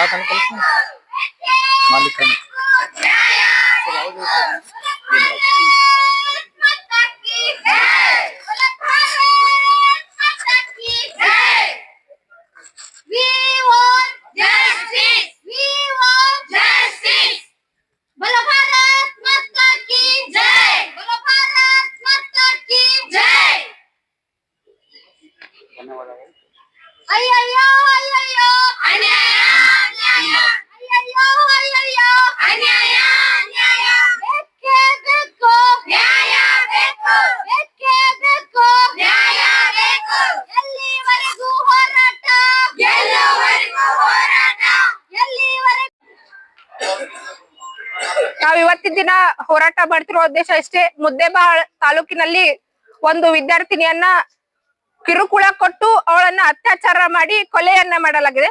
ಮಾಡಕಂತ ಮಾಲೀಕ ಇವತ್ತಿನ ದಿನ ಹೋರಾಟ ಮಾಡ್ತಿರೋ ಉದ್ದೇಶ ಇಷ್ಟೇ. ಮುದ್ದೇಬಾಳ್ ತಾಲೂಕಿನಲ್ಲಿ ಒಂದು ವಿದ್ಯಾರ್ಥಿನಿಯನ್ನ ಕಿರುಕುಳ ಕೊಟ್ಟು ಅವಳನ್ನ ಅತ್ಯಾಚಾರ ಮಾಡಿ ಕೊಲೆಯನ್ನ ಮಾಡಲಾಗಿದೆ.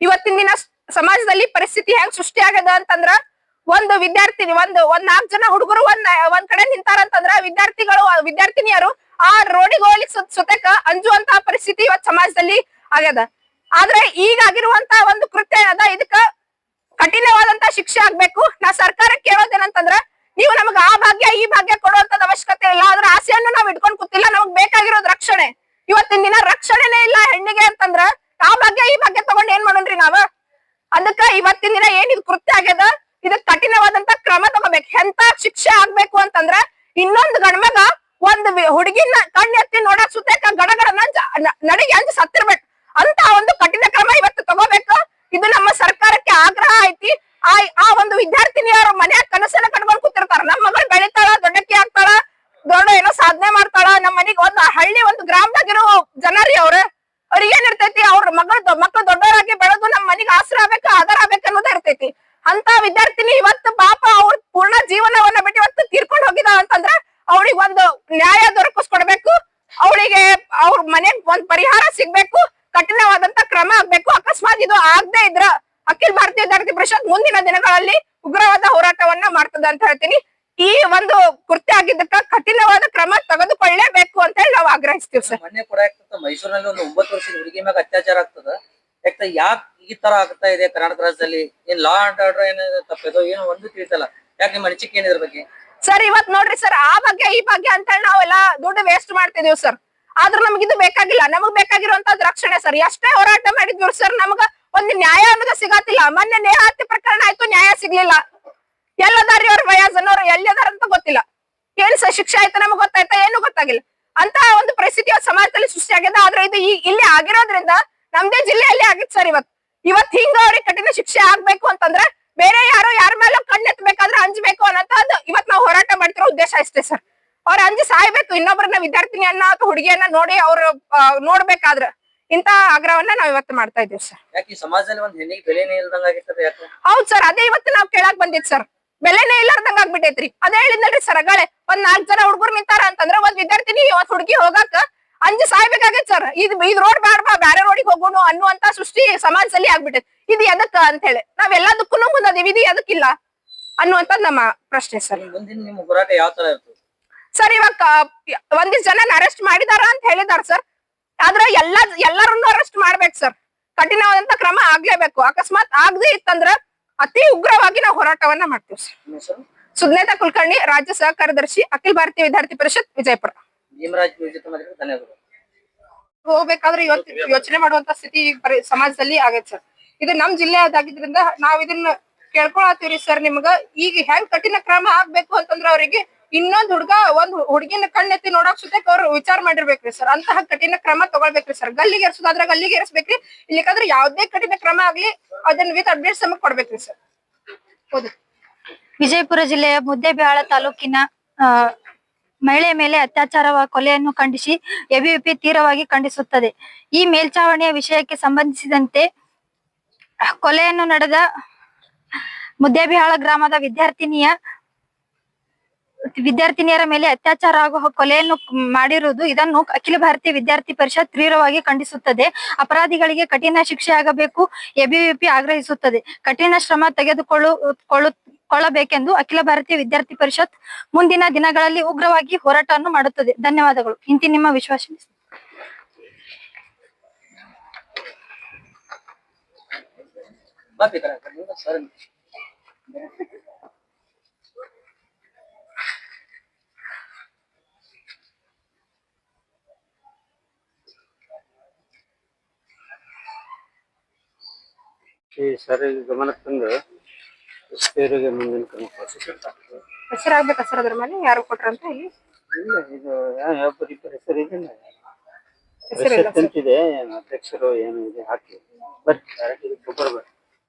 ಇವತ್ತಿನ ದಿನ ಸಮಾಜದಲ್ಲಿ ಪರಿಸ್ಥಿತಿ ಹೆಂಗ್ ಸೃಷ್ಟಿ ಆಗದ ಅಂತಂದ್ರ ಒಂದು ವಿದ್ಯಾರ್ಥಿನಿ, ಒಂದು, ಒಂದ್ ನಾಲ್ಕ್ ಜನ ಹುಡುಗರು ಒಂದ್ ಒಂದ್ ಕಡೆ ನಿಂತಾರಂತಂದ್ರ ವಿದ್ಯಾರ್ಥಿಗಳು, ವಿದ್ಯಾರ್ಥಿನಿಯರು ಆ ರೋಡಿಗೆ ಹೋಗ್ಲಿಕ್ಕೆ ಸುತ್ ಸುತ್ತಕ ಅಂಜುವಂತ ಪರಿಸ್ಥಿತಿ ಇವತ್ ಸಮಾಜದಲ್ಲಿ ಆಗ್ಯದ. ಆದ್ರೆ ಈಗ ಆಗಿರುವಂತ ಒಂದು ಕೃತ್ಯ ಅದ. ಇದಕ್ಕ ಕಠಿಣವಾದಂತ ಶಿಕ್ಷೆ ಆಗ್ಬೇಕು. ನಾ ಸರ್ಕಾರಕ್ಕೆ ಕೇಳೋದೇನಂತಂದ್ರ, ನೀವು ನಮಗ್ ಆ ಭಾಗ್ಯ, ಈ ಭಾಗ್ಯ ಕೊಡುವಂತದ ಅವಶ್ಯಕತೆ ಇಲ್ಲ. ಅದ್ರ ಆಸೆಯನ್ನು ನಾವ್ ಇಟ್ಕೊಂಡ್ ಕೂತಿಲ್ಲ. ನಮಗ್ ಬೇಕಾಗಿರೋದ್ ರಕ್ಷಣೆ. ಇವತ್ತಿನ ದಿನ ರಕ್ಷಣೆನೇ ಇಲ್ಲ ಹೆಣ್ಣಿಗೆ ಅಂತಂದ್ರ, ಆ ಭಾಗ್ಯ, ಈ ಭಾಗ್ಯ ತಗೊಂಡ್ ಏನ್ ಮಾಡೋಣ್ರಿ ನಾವ? ಅದಕ್ಕ ಇವತ್ತಿನ ದಿನ ಏನ್ ಇದು ಕೃತ್ಯ ಆಗ್ಯದ? ಇದಕ್ ಕಠಿಣವಾದಂತ ಕ್ರಮ ತಗೋಬೇಕು. ಎಂತ ಶಿಕ್ಷೆ ಆಗ್ಬೇಕು ಅಂತಂದ್ರ, ಇನ್ನೊಂದು ಗಣಮಗ ಒಂದ್ ಹುಡುಗಿನ ಕಣ್ಣು ಎತ್ತಿ ನೋಡಕ್ ಸುತ್ತಕ ಗಡಗಡನ ನಡಿಗೆ ಅಂಜ್ ಸತ್ತಿರ್ಬೇಕು. ಅಂತ ಒಂದು ಕಠಿಣ ಕ್ರಮ ಇವತ್ತು ತಗೋಬೇಕು. ಇದು ನಮ್ಮ ಸರ್ಕಾರಕ್ಕೆ ಆಗ್ರಹ ಐತಿ ಆ ಆ ಒಂದು ವಿದ್ಯಾರ್ಥಿನಿಯರ ಮನ್ಯಾಗ ಕನಸನ್ನ ಕಟ್ಕೊಂಡ್ ಕೂತಿರ್ತಾರ. ನಮ್ಮ ಮಗಳು ಬೆಳಿತಾಳ, ದೊಡ್ಡಕ್ಕಿ ಆಗ್ತಾಳ, ದೊಡ್ಡ ಏನೋ ಸಾಧನೆ ಮಾಡ್ತಾಳ. ನಮ್ಮ ಮನೆಗೆ ಒಂದ್ ಹಳ್ಳಿ ಒಂದು ಗ್ರಾಮದಾಗಿರೋ ಜನರಿ ಅವ್ರ. ಅವ್ರಿಗೆ ಏನ್ ಇರ್ತೈತಿ? ಅವ್ರ ಮಗಳು ಮಕ್ಕಳು ದೊಡ್ಡವರಾಗಿ ಬೆಳೆದು ನಮ್ಮ ಮನೆಗೆ ಆಸರ ಆಗ್ಬೇಕು, ಆಧಾರ ಆಗ್ಬೇಕು ಅನ್ನೋದೇ ಇರ್ತೈತಿ. ಅಂತ ವಿದ್ಯಾರ್ಥಿನಿ ಇವತ್ತು ಪಾಪ ಅವ್ರ ಪೂರ್ಣ ಜೀವನವನ್ನ ಬಿಟ್ಟು ಇವತ್ತು ತೀರ್ಕೊಂಡು ಹೋಗಿದ ಅಂತಂದ್ರ ಅವಳಿಗೆ ಒಂದು ನ್ಯಾಯ ದೊರಕಿಸ್ಕೊಡ್ಬೇಕು. ಅವಳಿಗೆ ಅವ್ರ ಮನೆಗ್ ಒಂದ್ ಪರಿಹಾರ ಸಿಗ್ಬೇಕು. ಕಠಿಣವಾದಂತ ಕ್ರಮ ಆಗ್ಬೇಕು. ಅಕಸ್ಮಾತ್ ಇದು ಆಗದೆ ಇದ್ರ ಅಖಿಲ ಭಾರತೀಯ ವಿದ್ಯಾರ್ಥಿ ಪರಿಷತ್ ಮುಂದಿನ ದಿನಗಳಲ್ಲಿ ಉಗ್ರವಾದ ಹೋರಾಟವನ್ನ ಮಾಡ್ತದ ಅಂತ ಹೇಳ್ತೀನಿ. ಈ ಒಂದು ಕೃತ್ಯ ಆಗಿದ್ದಕ್ಕ ಕಠಿಣವಾದ ಕ್ರಮ ತೆಗೆದುಕೊಳ್ಳೇಬೇಕು ಅಂತ ಹೇಳಿ ನಾವು ಆಗ್ರಹಿಸ್ತೀವಿ ಸರ್. ಮೊನ್ನೆ ಕೂಡ ಮೈಸೂರಿನಲ್ಲಿ ಒಂದು ಒಂಬತ್ತು ವರ್ಷದ ಹುಡುಗಿ ಮ್ಯಾಗ ಅತ್ಯಾಚಾರ ಆಗ್ತದ. ಯಾಕೆ ಯಾಕೆ ಈ ತರ ಆಗ್ತಾ ಇದೆ ಕರ್ನಾಟಕ ರಾಜ್ಯದಲ್ಲಿ? ಏನ್ ಲಾ ಅಂಡ್ ಆರ್ಡರ್ ಏನ ತಪ್ಪಿದೋ ಏನೋ ಒಂದು ತಿಳಿತಲ್ಲ. ಯಾಕೆ ನಿಮ್ಮ ಅನಿಸಿಕೆ ಏನಿದ್ರ ಬಗ್ಗೆ? ಸರ್ ಇವತ್ ನೋಡ್ರಿ ಸರ್ ಆ ಬಗ್ಗೆ ಈ ಬಗ್ಗೆ ಅಂತ ಹೇಳಿ ನಾವೆಲ್ಲ ದುಡ್ಡು ವೇಸ್ಟ್ ಮಾಡ್ತಿದೀವಿ ಸರ್. ಆದ್ರೂ ನಮ್ಗೆ ಇದು ಬೇಕಾಗಿಲ್ಲ. ನಮಗ್ ಬೇಕಾಗಿರುವಂತದ್ ರಕ್ಷಣೆ ಸರ್. ಎಷ್ಟೇ ಹೋರಾಟ ಮಾಡಿದ್ವಿ ಸರ್ ನಮಗ ಒಂದು ನ್ಯಾಯ ಅನ್ನೋದು ಸಿಗತ್ತಿಲ್ಲ. ಮೊನ್ನೆ ನೇಹಾತಿ ಪ್ರಕರಣ ಆಯ್ತು, ನ್ಯಾಯ ಸಿಗ್ಲಿಲ್ಲ. ಎಲ್ಲದಾರಿ ಅವ್ರ ವಯಸ್ ಅನ್ನೋರು ಎಲ್ಲಿದಾರ ಅಂತ ಗೊತ್ತಿಲ್ಲ. ಏನ್ ಶಿಕ್ಷೆ ಆಯ್ತು ನಮಗ್ ಗೊತ್ತಾಯ್ತಾ ಏನು ಗೊತ್ತಾಗಿಲ್ಲ. ಅಂತ ಒಂದು ಪರಿಸ್ಥಿತಿ ಸಮಾಜದಲ್ಲಿ ಸೃಷ್ಟಿ ಆಗಿದೆ. ಆದ್ರೆ ಇದು ಈ ಇಲ್ಲಿ ಆಗಿರೋದ್ರಿಂದ ನಮ್ದೇ ಜಿಲ್ಲೆಯಲ್ಲಿ ಆಗಿತ್ತು ಸರ್ ಇವತ್ತು. ಇವತ್ ಹಿಂಗ ಅವ್ರಿಗೆ ಕಠಿಣ ಶಿಕ್ಷೆ ಆಗ್ಬೇಕು ಅಂತಂದ್ರೆ ಬೇರೆ ಯಾರೋ ಯಾರ ಮೇಲೆ ಕಣ್ಣೆತ್ತಬೇಕಾದ್ರೆ ಅಂಜಬೇಕು ಅದು ಇವತ್ ನಾವು ಹೋರಾಟ ಮಾಡ್ತಿರೋ ಉದ್ದೇಶ ಅಷ್ಟೇ ಸರ್. ಅವ್ರ ಅಂಜಿ ಸಾಯ್ಬೇಕು. ಇನ್ನೊಬ್ಬರನ್ನ ವಿದ್ಯಾರ್ಥಿನಿಯನ್ನ ಅಥವಾ ಹುಡುಗಿಯನ್ನ ನೋಡಿ ಅವ್ರು ನೋಡ್ಬೇಕಾದ್ರ. ಇಂತ ಆಗ್ರಹವನ್ನ ನಾವ್ ಇವತ್ತು ಮಾಡ್ತಾ ಇದೀವಿ ಸರ್ ಯಾಕೆ ಸಮಾಜದಲ್ಲಿ ಒಂದ್ ಹೆಣ್ಣಿಗೆ ಬೆಲೆನೇ ಇಲ್ದಂಗ ಆಗಿರ್ತದೆ ಯಾಕೆ? ಹೌದ್ ಸರ್ ಅದೇ ಇವತ್ತು ನಾವ್ ಕೇಳಾಕ್ ಬಂದಿದ್ ಸರ್ ಬೆಲೆನೇ ಇಲ್ಲಾರ್ದಂಗ ಆಗ್ಬಿಟ್ಟೈತ್ರಿ ಅದೇ ಹೇಳಿದ್ನಲ್ರಿ ಸರ್ ಗಳೆ ಒಂದ್ ನಾಲ್ಕ್ ಜನ ಹುಡುಗರು ನಿಂತಾರ ಅಂತಂದ್ರ ಒಂದ್ ವಿದ್ಯಾರ್ಥಿನಿ ಇವತ್ ಹುಡುಗಿ ಹೋಗಾಕ ಅಂಜು ಸಾಯ್ಬೇಕಾಗೈತ್ ಸರ್ ಇದ್ ಇದ್ ರೋಡ್ ಬಾಡ್ಬಾ ಬಾ ಬ್ಯಾರೆ ರೋಡಿಗೆ ಹೋಗೋಣ ಅನ್ನುವಂತ ಸೃಷ್ಟಿ ಸಮಾಜದಲ್ಲಿ ಆಗ್ಬಿಟ್ಟೈತಿ ಇದು ಎದಕ್ಕ ಅಂತ ಹೇಳಿ. ನಾವ್ ಎಲ್ಲದಕ್ಕೂ ಮುಂದದೀವಿ ಇದು ಎದಕ್ಕಿಲ್ಲ ಅನ್ನುವಂತ ನಮ್ಮ ಪ್ರಶ್ನೆ ಸರ್ ಮುಂದಿನ ಹೋರಾಟ ಯಾವ ತರ ಇರ್ತದೆ? ಸರ್ ಇವಾಗ ಒಂದಿಷ್ಟು ಒಂದಿಷ್ಟ್ ಜನ ಅರೆಸ್ಟ್ ಮಾಡಿದಾರ ಅಂತ ಹೇಳಿದಾರ ಸರ್ ಆದ್ರೆ ಎಲ್ಲಾ ಎಲ್ಲರನ್ನು ಅರೆಸ್ಟ್ ಮಾಡ್ಬೇಕು ಸರ್ ಕಠಿಣವಾದಂತ ಕ್ರಮ ಆಗ್ಲೇಬೇಕು. ಅಕಸ್ಮಾತ್ ಆಗದೆ ಇತ್ತಂದ್ರ ಅತಿ ಉಗ್ರವಾಗಿ ನಾವು ಹೋರಾಟವನ್ನ ಮಾಡ್ತೀವಿ ಸರ್ ಸುಜ್ಞಾತ ಕುಲಕರ್ಣಿ ರಾಜ್ಯ ಸಹ ಕಾರ್ಯದರ್ಶಿ ಅಖಿಲ ಭಾರತೀಯ ವಿದ್ಯಾರ್ಥಿ ಪರಿಷತ್ ವಿಜಯಪುರ. ಹೋಗ್ಬೇಕಾದ್ರೆ ಇವತ್ತು ಯೋಚನೆ ಮಾಡುವಂತ ಸ್ಥಿತಿ ಸಮಾಜದಲ್ಲಿ ಆಗೈತೆ ಸರ್ ಇದು ನಮ್ ಜಿಲ್ಲೆಯದಾಗಿದ್ರಿಂದ ನಾವ್ ಇದನ್ನ ಕೇಳ್ಕೊಳತ್ತೀವ್ರಿ ಸರ್ ನಿಮ್ಗ. ಈಗ ಹೆಂಗ್ ಕಠಿಣ ಕ್ರಮ ಆಗ್ಬೇಕು ಅಂತಂದ್ರ ಅವರಿಗೆ ಇನ್ನೊಂದ್ ಹುಡ್ಗ, ಒಂದ್ ಹುಡುಗಿನ ಕಣ್ಣೆತ್ತಿ ನೋಡಕ್ ಸುತ್ತಕ್ ಅವ್ರು ವಿಚಾರ ಮಾಡಿರ್ಬೇಕ್ರಿ ಸರ್. ಅಂತಹ ಕಠಿಣ ಕ್ರಮ ತಗೊಳ್ಬೇಕ್ರಿ ಸರ್. ಗಲ್ಲಿಗೆ ಎರ್ಸೋದಾದ್ರ ಗಲ್ಲಿಗೆ ಎರ್ಸ್ಬೇಕ್ರಿ ಇಲ್ಲಿಕಾದ್ರೆ ಯಾವ್ದೇ ಕಠಿಣ ಕ್ರಮ ಆಗ್ಲಿ ಅದನ್ನ ವಿತ್ ಅಪ್ಡೇಟ್ ಸಮಕ್ ಕೊಡ್ಬೇಕ್ರಿ ಸರ್. ಹೌದು. ವಿಜಯಪುರ ಜಿಲ್ಲೆಯ ಮುದ್ದೇಬಿಹಾಳ ತಾಲೂಕಿನ ಮಹಿಳೆ ಮಹಿಳೆಯ ಮೇಲೆ ಅತ್ಯಾಚಾರ ಕೊಲೆಯನ್ನು ಖಂಡಿಸಿ ಎಬಿವಿಪಿ ತೀವ್ರವಾಗಿ ಖಂಡಿಸುತ್ತದೆ. ಈ ಮೇಲ್ಚಾವಣಿಯ ವಿಷಯಕ್ಕೆ ಸಂಬಂಧಿಸಿದಂತೆ ಕೊಲೆಯನ್ನು ನಡೆದ ಮುದ್ದೇಬಿಹಾಳ ಗ್ರಾಮದ ವಿದ್ಯಾರ್ಥಿನಿಯ ವಿದ್ಯಾರ್ಥಿನಿಯರ ಮೇಲೆ ಅತ್ಯಾಚಾರ ಹಾಗೂ ಕೊಲೆಯನ್ನು ಮಾಡಿರುವುದು ಇದನ್ನು ಅಖಿಲ ಭಾರತೀಯ ವಿದ್ಯಾರ್ಥಿ ಪರಿಷತ್ ತೀವ್ರವಾಗಿ ಖಂಡಿಸುತ್ತದೆ. ಅಪರಾಧಿಗಳಿಗೆ ಕಠಿಣ ಶಿಕ್ಷೆ ಆಗಬೇಕು, ಎಬಿವಿಪಿ ಆಗ್ರಹಿಸುತ್ತದೆ. ಕಠಿಣ ಶ್ರಮ ತೆಗೆದುಕೊಳ್ಳು, ಕೊಳ್ಳು, ಕೊಳ್ಳಬೇಕೆಂದು ಅಖಿಲ ಭಾರತೀಯ ವಿದ್ಯಾರ್ಥಿ ಪರಿಷತ್ ಮುಂದಿನ ದಿನಗಳಲ್ಲಿ ಉಗ್ರವಾಗಿ ಹೋರಾಟವನ್ನು ಮಾಡುತ್ತದೆ. ಧನ್ಯವಾದಗಳು. ಇಂತಿ ನಿಮ್ಮ ವಿಶ್ವಾಸ ಈ ಸರಿ ಗಮನಕ್ಕೆ ತಂದು ಸೇರಿಗೆ ಮುಂದಿನ ಕ್ರಮ ಕೈಗೊಳ್ಳಿ. ಹೆಸರಾಗ್ಬೇಕಾ ಸರ್ ಅದ್ರ ಮೇಲೆ? ಯಾರು ಕೊಟ್ರಂತ ಇಲ್ಲಿ ಇಲ್ಲ ಇದು ಯಾವ- ಹೆಸರು ಇದೆಯಲ್ಲ ಹೆಸರಿಲ್ಲ ಪರಿಷತ್ ಅಂತಿದೆ ಏನು ಅಧ್ಯಕ್ಷರು ಏನು ಇದೆ ಹಾಕಿ. ಬರ್ರಿ ಡೈರೆಕ್ಟ್ ಇದಕ್ಕೆ ಬರ್ರಿ.